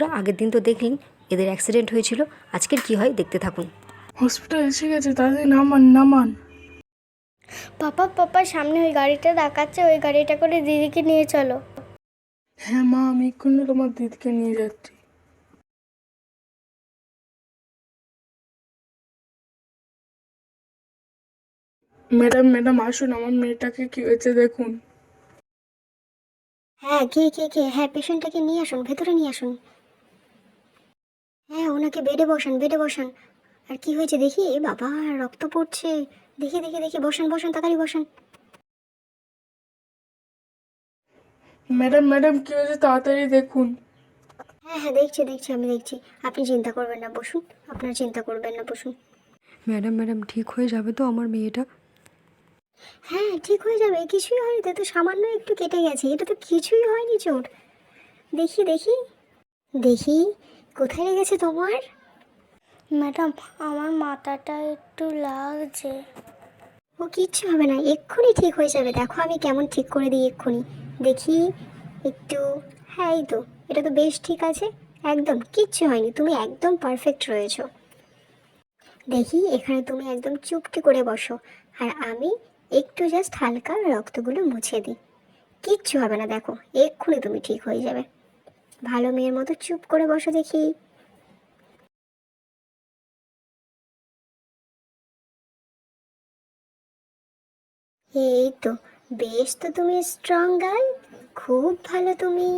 বন্ধুরা আগের দিন তো দেখলেন এদের অ্যাক্সিডেন্ট হয়েছিল। আজকের কি হয় দেখতে থাকুন। হসপিটাল এসে গেছে তাদের নামান নামান। পাপা পাপা সামনে ওই গাড়িটা দেখাচ্ছে ওই গাড়িটা করে দিদিকে নিয়ে চলো। হ্যাঁ মা আমি এক্ষুনি তোমার দিদিকে নিয়ে যাচ্ছি। ম্যাডাম ম্যাডাম আসুন আমার মেয়েটাকে কি হয়েছে দেখুন। হ্যাঁ কে কে কে হ্যাঁ পেশেন্টটাকে নিয়ে আসুন ভেতরে নিয়ে আসুন। হ্যাঁ ওনাকে বেডে বসান বেডে বসান। আর কি হয়েছে দেখি? এ বাবা রক্ত পড়ছে। দেখি দেখি দেখি বসান বসান তাড়াতাড়ি বসান। ম্যাডাম ম্যাডাম কি হয়েছে? তাড়াতাড়ি দেখুন। হ্যাঁ হ্যাঁ দেখছি দেখছি আমি দেখছি। আপনি চিন্তা করবেন না বসুন। আপনার চিন্তা করবেন না বসুন। ম্যাডাম ম্যাডাম ঠিক হয়ে যাবে তো আমার মেয়েটা? হ্যাঁ ঠিক হয়ে যাবে কিছুই হয়নি তো তো সামান্য একটু কেটে গেছে। এটা তো কিছুই হয়নি চোট। দেখি দেখি। দেখি। কোথায় লেগেছে তোমার? ম্যাডাম আমার মাথাটা একটু লাগছে। ও কিচ্ছু হবে না এক্ষুনি ঠিক হয়ে যাবে। দেখো আমি কেমন ঠিক করে দিই এক্ষুনি। দেখি একটু হ্যাঁ এই তো এটা তো বেশ ঠিক আছে। একদম কিচ্ছু হয়নি তুমি একদম পারফেক্ট রয়েছো। দেখি এখানে তুমি একদম চুপটি করে বসো। আর আমি একটু জাস্ট হালকা রক্তগুলো মুছে দিই। কিচ্ছু হবে না দেখো এক্ষুনি তুমি ঠিক হয়ে যাবে। ভালো মেয়ের মতো চুপ করে বসো দেখি। এই তো, বেশ তো তুমি স্ট্রং গার্ল খুব ভালো তুমি।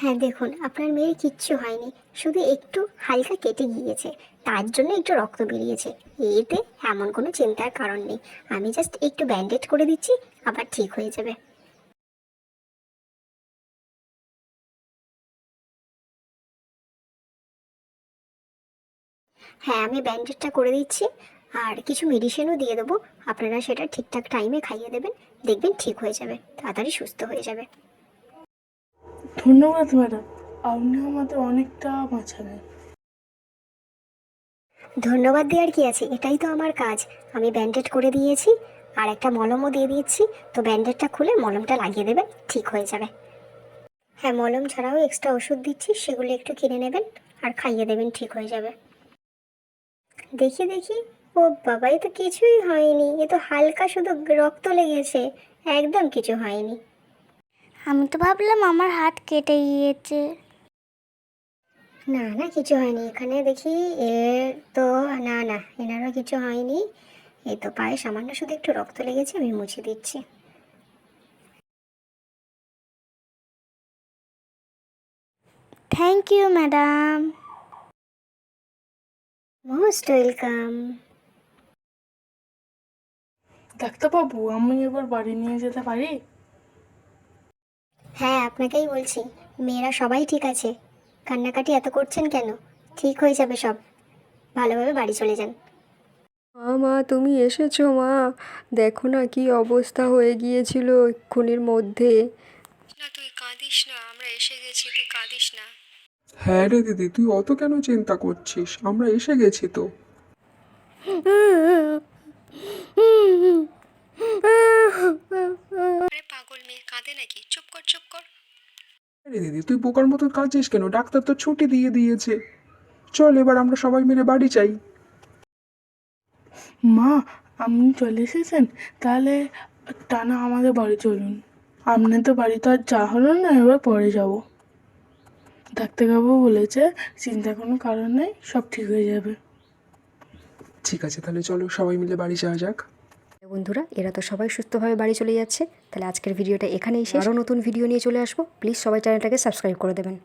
হ্যাঁ দেখুন, আপনার মেয়ের কিচ্ছু হয়নি, শুধু একটু হালকা কেটে গিয়েছে, তার জন্য একটু রক্ত বেরিয়েছে, এতে এমন কোনো চিন্তার কারণ নেই। আমি জাস্ট একটু ব্যান্ডেজ করে দিচ্ছি আবার ঠিক হয়ে যাবে। হ্যাঁ আমি ব্যান্ডেজটা করে দিচ্ছি আর কিছু মেডিসিনও দিয়ে দেবো। আপনারা সেটা ঠিকঠাক টাইমে খাইয়ে দেবেন দেখবেন ঠিক হয়ে যাবে তাড়াতাড়ি সুস্থ হয়ে যাবে। ধন্যবাদ ম্যাডাম আপনি আমাদের অনেকটা বাঁচালেন। ধন্যবাদ দেওয়ার কি আছে? এটাই তো আমার কাজ। আমি ব্যান্ডেড করে দিয়েছি আর একটা মলমও দিয়ে দিয়েছি। তো ব্যান্ডেডটা খুলে মলমটা লাগিয়ে দেবেন ঠিক হয়ে যাবে। হ্যাঁ মলম ছাড়াও এক্সট্রা ওষুধ দিচ্ছি সেগুলো একটু কিনে নেবেন আর খাইয়ে দেবেন ঠিক হয়ে যাবে। দেখি দেখি। ও বাবা এ তো কিছুই হয়নি। এ তো হালকা শুধু রক্ত লেগেছে একদম কিছু হয়নি। আমি তো ভাবলাম আমার হাত কেটে গিয়েছে। না না কিছু হয়নি। এখানে দেখি এ তো না না এনারও কিছু হয়নি। এই তো পায়ে সামান্য শুধু একটু রক্ত লেগেছে আমি মুছে দিচ্ছি। Thank you madam most welcome ডাক্তারবাবু আমি এবার বাড়ি নিয়ে যেতে পারি? হ্যাঁ আপনাকেই বলছি মেয়েরা সবাই ঠিক আছে। কান্নাকাটি এত করছেন কেন? ঠিক হয়ে যাবে সব। ভালোভাবে বাড়ি চলে যান। মা মা তুমি এসেছ মা। দেখো না কি অবস্থা হয়ে গিয়েছিল এক্ষুনির মধ্যে। না তুই কাঁদিস না আমরা এসে গেছি তুই কাঁদিস না। হ্যাঁ রে দিদি তুই অত কেন চিন্তা করছিস? আমরা এসে গেছি তো। আরে পাগল মেয়ে কাঁদে নাকি? চুপ কর চুপ কর। আরে দিদি তুই বোকার মতো কাঁদছিস কেন? ডাক্তার তো ছুটি দিয়ে দিয়েছে। চল এবার আমরা সবাই মিলে বাড়ি যাই। মা আপনি চলে এসেছেন? তাহলে টানা আমাদের বাড়ি চলুন। আপনার তো বাড়ি তো আর যা হলো না এবার পরে যাব। ডাক্তারবাবু বলেছে চিন্তা কোনো কারণ নেই সব ঠিক হয়ে যাবে। ঠিক আছে তাহলে চলো সবাই মিলে বাড়ি যাওয়া যাক। বন্ধুরা এরা তো সবাই সুস্থভাবে বাড়ি চলে যাচ্ছে। তাহলে আজকের ভিডিওটা এখানেই শেষ। আরও নতুন ভিডিও নিয়ে চলে আসব। প্লিজ সবাই চ্যানেলটাকে সাবস্ক্রাইব করে দেবেন।